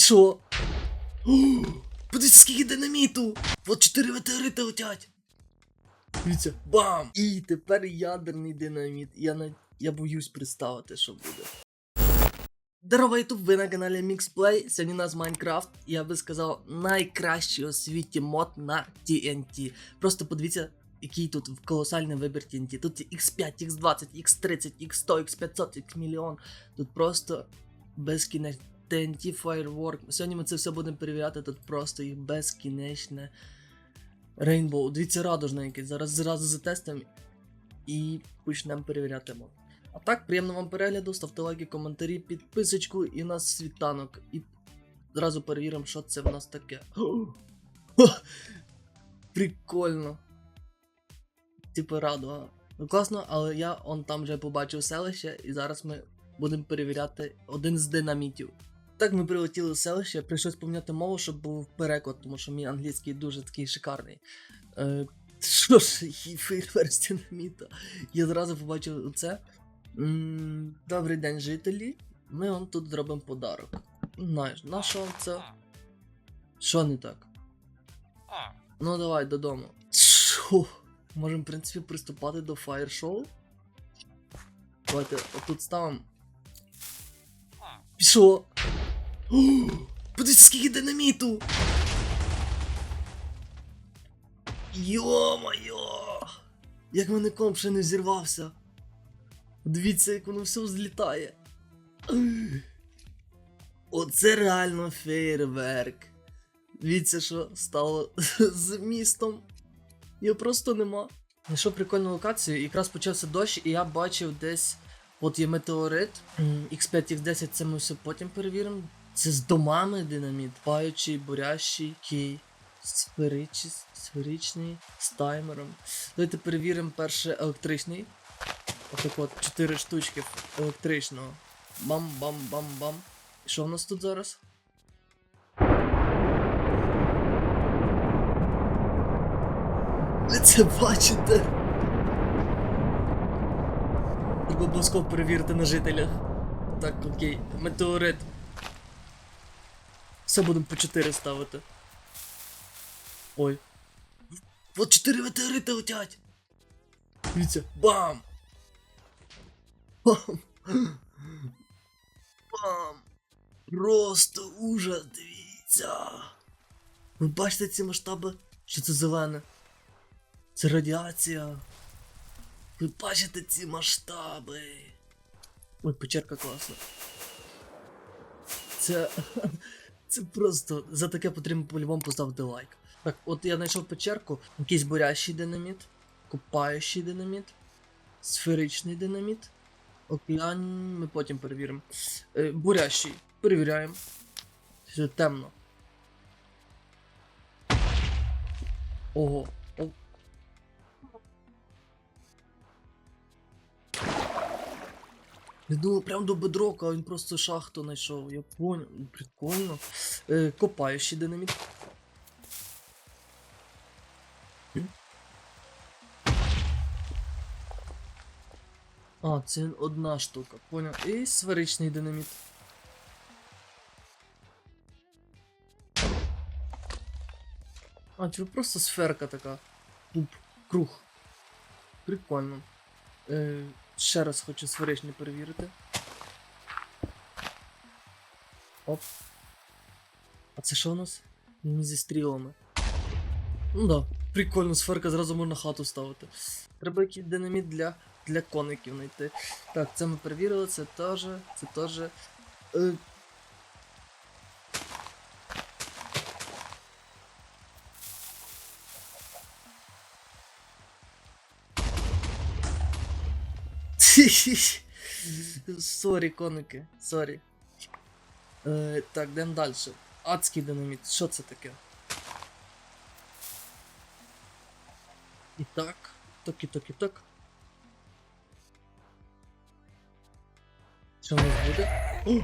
Пішов. О, Подивіться, скільки динаміту! От 4 метеорити летять. Дивіться, бам! І тепер ядерний динаміт. Я на... я боюсь представити, що буде. Здорово, ютуб, ви на каналі Mixplay. Сьогодні у нас Майнкрафт. Я би сказав, найкращий у світі мод на TNT. Просто подивіться, який тут колосальний вибір TNT. Тут є X5, X20, X30, X100, X500, X мільйон. Тут просто безкінечно. TNT Firework. Сьогодні ми це все будемо перевіряти. Тут просто їх безкінечне. Рейнбоу. Дивіться, радужне якесь. Зараз зразу затестимо і почнемо перевіряти. А так, приємного вам перегляду, ставте лайки, коментарі, підписочку і у нас світанок. І зразу перевіримо, що це в нас таке. Прикольно. Типу радуга. Ну класно, але я он там вже побачив селище, і зараз ми будемо перевіряти один з динамітів. Так ми прилетіли в селище, прийшлось поміняти мову, щоб був переклад, тому що мій англійський дуже такий шикарний. Е, що ж, фейерверк з. Я зразу побачив це. Добрий день, жителі. Ми вам тут зробимо подарок. Знаєш, на що вам це? Що не так? Ну давай додому. Що? Можемо, в принципі, приступати до фаєр-шоу. Давайте отут ставимо. а, Пішов. О, Подивіться, скільки динаміту! Йо-моє! Як мене комп ще не зірвався. Дивіться, як воно все злітає. Оце реально фейерверк. Дивіться, що стало з містом. Його просто нема. Знайшов прикольну локацію, якраз почався дощ, і я бачив десь. От є метеорит. X5, X10 це ми все потім перевіримо. Це з домами динаміт. Паючий, бурящий, кей. Сферичний, сферичний, з таймером. Давайте перевіримо перше електричний. Отак от, 4 штучки електричного. Бам-бам-бам-бам. І що в нас тут зараз? Ви це бачите? Треба обов'язково перевірити на жителях. Так, окей. Метеорит. Все будемо по 4 ставити. Ой. Вот 4 метеорити летять! Дивіться, бам! Бам! Бам! Просто ужас, дивіться! Ви бачите ці масштаби? Що це зелене? Це радіація. Ви бачите ці масштаби. Ой, печерка класна. Це. Це просто за таке потрібно по-любому поставити лайк. Так, от я знайшов печерку, якийсь бурящий динаміт, копаючий динаміт, сферичний динаміт. Океан ми потім перевіримо. Е, бурящий. Перевіряємо. Все темно. Ого. Я думав, прям до бедрока, а він просто шахту знайшов. Я понял. Прикольно. Е, копаючий динаміт. А, це одна штука, понял. І сферичний динаміт. А, чи просто сферка така. Пуп, круг. Прикольно. Е, ще раз хочу сферичний перевірити. Оп. А це що у нас? Зі стрілами. Ну да, прикольно, сферка зразу можна хату ставити. Треба якийсь динаміт для, для коників знайти. Так, це ми перевірили, це теж, це теж. Сорі, коники, сорі. Е, так, йдемо далі. Адський динаміт, що це таке? І так, так, і так, і так. Що в нас буде? О!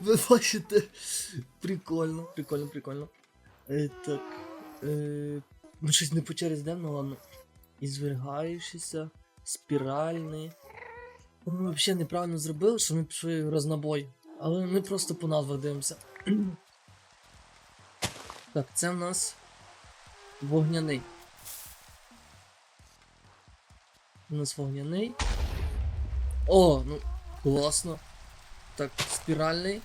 Ви бачите? Прикольно, прикольно, прикольно. Е, так. Е, ми щось не по черзі йдемо, ну ладно. Ізвергаючийся, спіральний. Ми взагалі неправильно зробили, що ми пішли рознобой. Але ми просто по назвах дивимося. так, це в нас вогняний. У нас вогняний. О, ну, класно. Так, спіральний.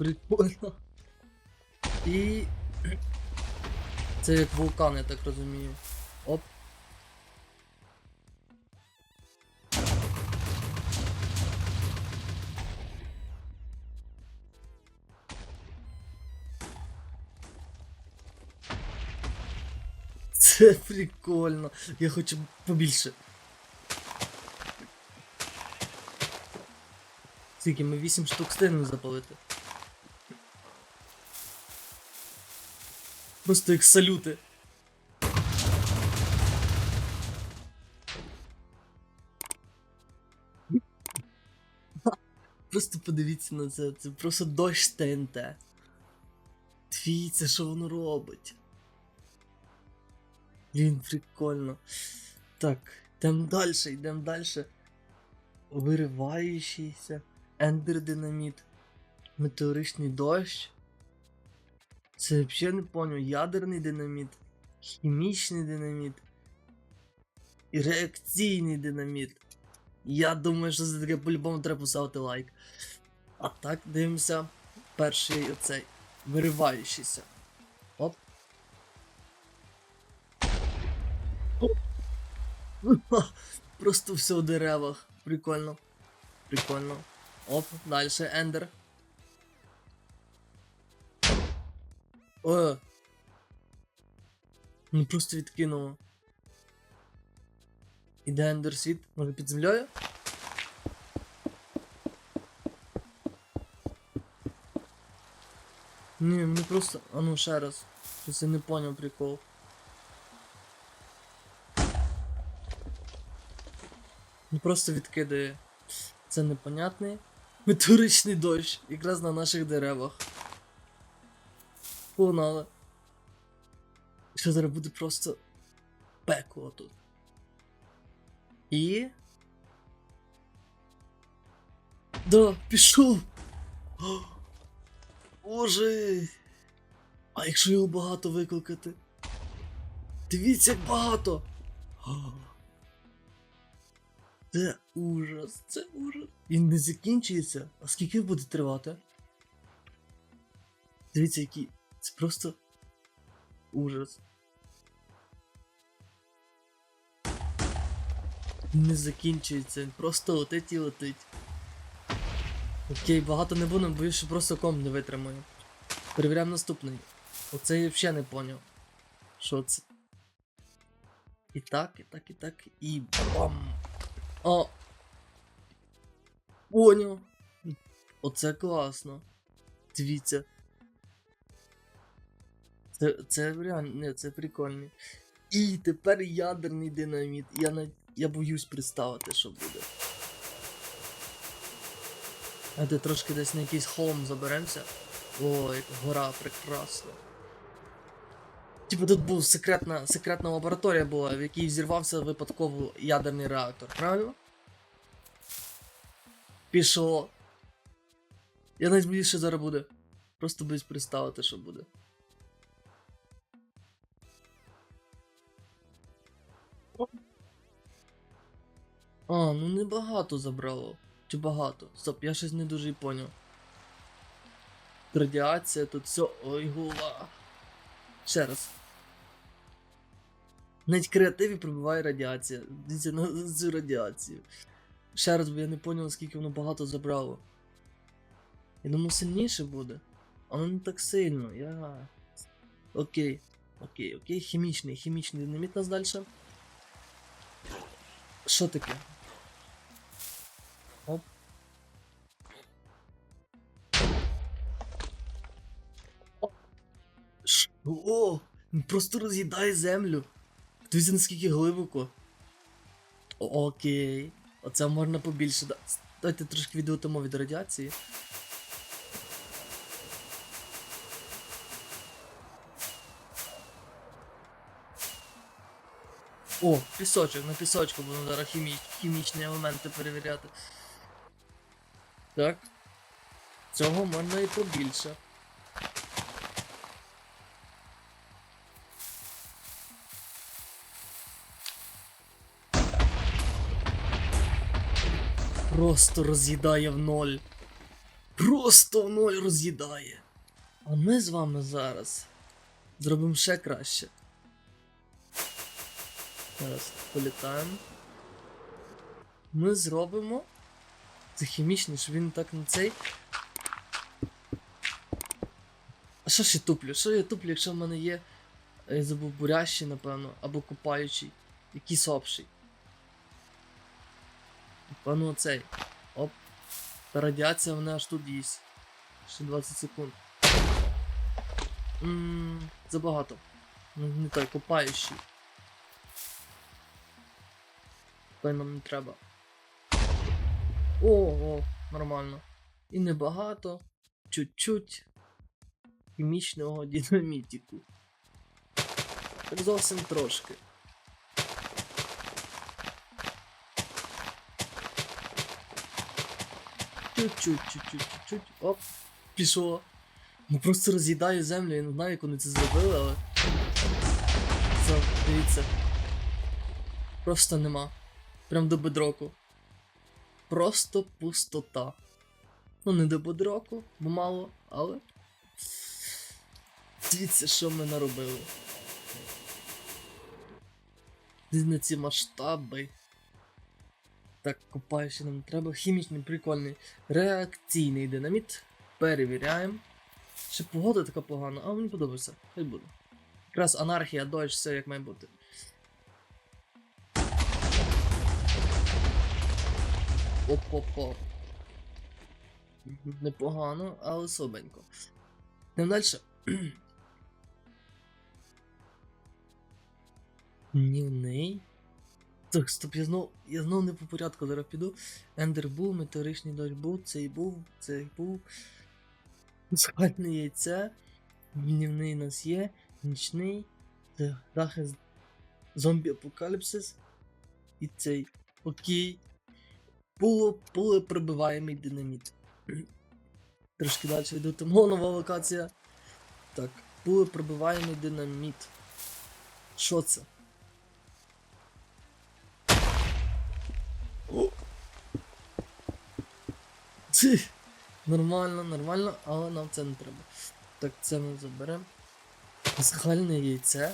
Прикольно. І. Це як вулкан, я так розумію. Оп. Це прикольно. Я хочу побільше. Скільки ми 8 штук встигнемо запалити. Просто як салюти. Просто подивіться на це, це просто дощ ТНТ. Дивіться, що воно робить. Блін, прикольно. Так, йдемо далі, йдемо далі. Вириваючийся, ендер динаміт, метеоричний дощ. Це взагалі не поняв. Ядерний динаміт, хімічний динаміт і реакційний динаміт. Я думаю, що за таке по-любому треба поставити лайк. А так дивимося. Перший оцей вириваючийся. Оп. Просто все в деревах. Прикольно. Прикольно. Оп, далі ендер. О. Ну просто відкинуло. Іде ендерсвіт, може під землею? Ні, мені просто. А ну ще раз. Щось я не поняв прикол. Ну просто відкидає. Це непонятний. Метеоричний дощ, якраз на наших деревах. Погнали. Що зараз буде просто пекло тут. І. Да, пішов. Боже. А якщо його багато викликати? Дивіться, як багато. Це ужас, це ужас. Він не закінчується. А скільки буде тривати? Дивіться, який. Це просто ужас. Не закінчується, він просто летить і летить. Окей, багато не будемо, боюсь, що просто ком не витримаю. Перевіряємо наступний. Оце я взагалі не поняв. Що це? І так, і так, і так, і бам! О! Поняв! Оце класно. Дивіться. Це, це не, це прикольно. І тепер ядерний динаміт. Я навіть я боюсь представити, що буде. А де трошки десь на якийсь холм заберемося. Ой, гора прекрасна. Типу тут був секретна, секретна лабораторія була, в якій взірвався випадково ядерний реактор, правильно? Пішло. Я навіть зараз буде. Просто боюсь представити, що буде. А, ну небагато забрало. Чи багато? Стоп, я щось не дуже і поняв. Радіація, тут все. Ой, голова. Ще раз. Навіть креативі пробиває радіація. Дивіться на цю радіацію. Ще раз, бо я не поняв, наскільки воно багато забрало. Я думав, сильніше буде. Але не так сильно. Я. Окей. Окей, окей, хімічний, хімічний динаміт нас далі. Що таке? Оп. Ш- О, просто роз'їдає землю. Дивіться, наскільки глибоко. Окей. Оце можна побільше. да- Дайте трошки відлетимо від радіації. О, пісочок, на пісочку будемо зараз хімі... хімічні елементи перевіряти. Так. Цього можна і побільше. Просто роз'їдає в ноль. Просто в ноль роз'їдає. А ми з вами зараз зробимо ще краще. Зараз політаємо. Ми зробимо. Це хімічний, щоб він так на цей. А що ж я туплю? Що я туплю, якщо в мене є. Я забув бурящий, напевно, або купаючий. Якийсь опший. Напевно, оцей. Оп. Та радіація вона аж тут їсть. Ще 20 секунд. Ммм, забагато. Ну, Не той, купаючий. Той нам не треба. О, о, нормально. І небагато. Чуть-чуть. Хімічного динамітіку. Так зовсім трошки. Чуть-чуть, чуть-чуть, чуть-чуть. Оп. Пішло. Ну просто роз'їдаю землю, я не знаю, як вони це зробили, але. Все, дивіться. Просто нема. Прям до бедроку. Просто пустота. Ну, не до бедроку, бо мало, але. Дивіться, що ми наробили. Дивіться ці масштаби. Так, копаючи нам треба. Хімічний прикольний реакційний динаміт. Перевіряємо. Ще погода така погана, а мені подобається. Хай буде. Якраз анархія, дощ, все як має бути. Оп-оп-оп. Непогано, але слабенько. Йдемо далі. Нівний. Так, стоп, я знов, я знов не по порядку зараз піду. Ендер був, метеоричний дощ був, цей був, цей був. Спальне яйце. Днівний нас є. Нічний. Захист зомбі апокаліпсис. І цей. Окей. Було прибиваємий динаміт. Трошки далі йду, там нова локація. Так, було пробиваємий динаміт. Що це? О! Ці. Нормально, нормально, але нам це не треба. Так, це ми заберемо. Пасхальне яйце.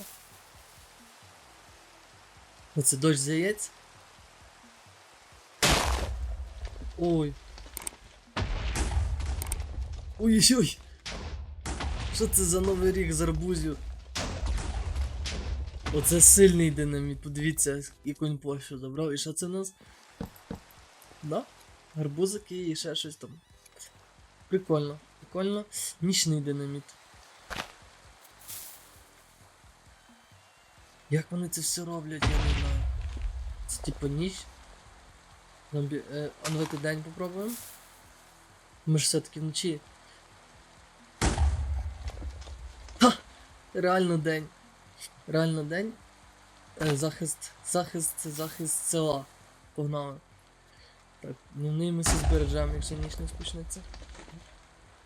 Оце дощ з яєць. Ой. Ой-ой-ой. Що це за новий рік з арбузів? Оце сильний динаміт, подивіться, яку він площу забрав. І що це в нас? Да? Гарбузики і ще щось там. Прикольно, прикольно. Нічний динаміт. Як вони це все роблять, я не знаю. Це типу ніч. Зомбі. Е, а давайте день попробуємо. Ми ж все-таки вночі. Ха! Реально день. Реально день. Е, захист. Захист захист села. Погнали. Так, дневний ми збережемо, якщо ніч не спочнеться.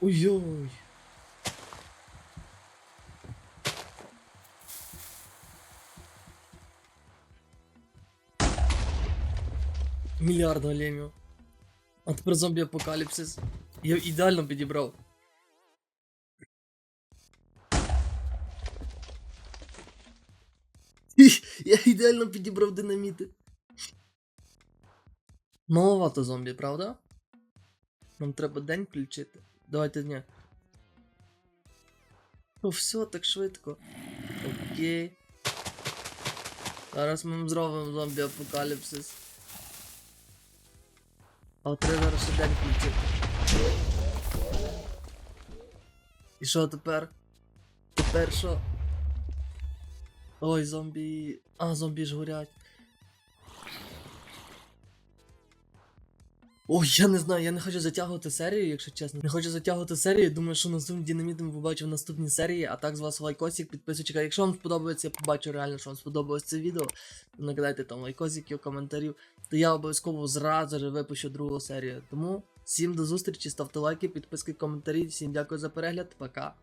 Ой-ой. Мільярд големів. А тепер зомбі апокаліпсис. Я ідеально підібрав. Я ідеально підібрав динаміти. Маловато зомбі, правда? Нам треба день включити. Давайте дня. О, все так швидко. Окей. Зараз ми зробимо зомбі апокаліпсис. Але треба зараз день включити. І що тепер? Тепер що? Ой, зомбі. А, зомбі ж горять. Ой, я не знаю, я не хочу затягувати серію, якщо чесно. Не хочу затягувати серію. Думаю, що на Zoom дінамітом побачив наступні серії. А так з вас лайкосик, підписочка. Якщо вам сподобається, я побачу реально, що вам сподобалось це відео. Накидайте там лайкосиків, коментарів то я обов'язково зразу ж випущу другу серію. Тому всім до зустрічі, ставте лайки, підписки, коментарі. Всім дякую за перегляд. Пока.